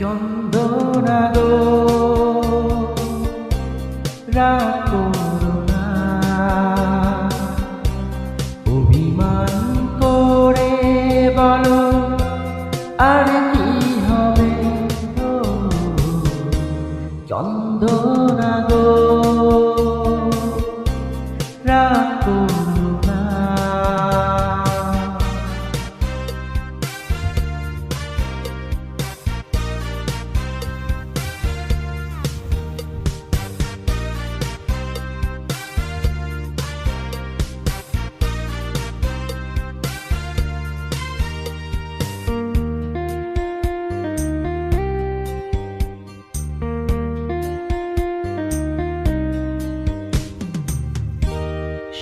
চন্দনা গো রাগ না অভিমান করে বলো আর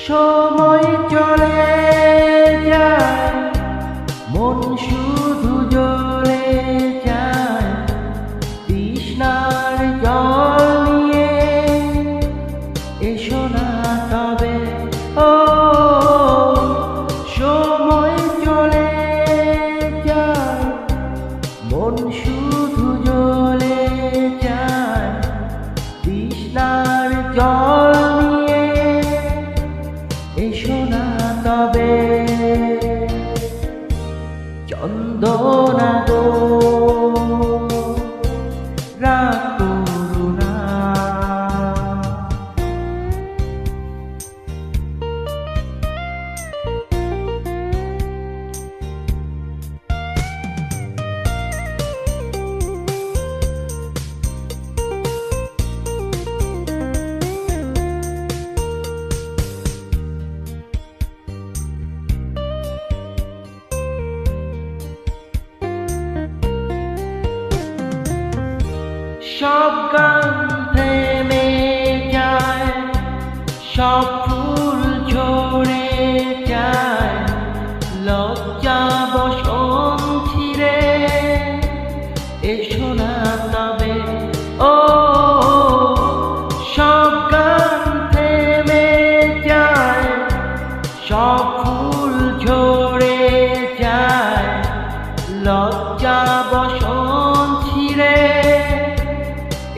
সময় চলে যায়, মন শুধু জ্বলে যায়, তৃষ্ণার জল নিয়ে এসো না তবে। ও, সময় চলে যায়, মন শুধু জ্বলে যায়, তৃষ্ণার জল এসো না তবে। চন্দনা সব গান থেমে যায় সব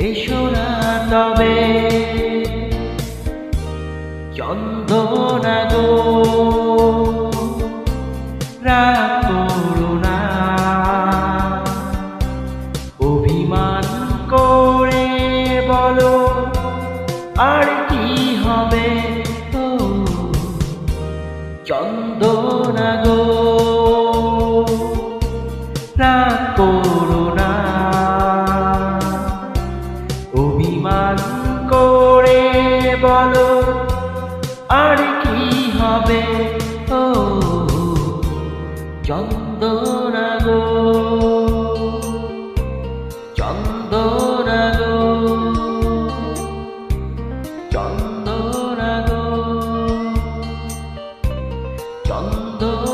এসো না তবে। চন্দনা গো না। অভিমান করে বলো, আর কি হবে? ও চন্দনা গো রাগ করো বলো আর কি হবে? ও চন্দনা গো চন্দনা গো চন্দনা গো চন্দনা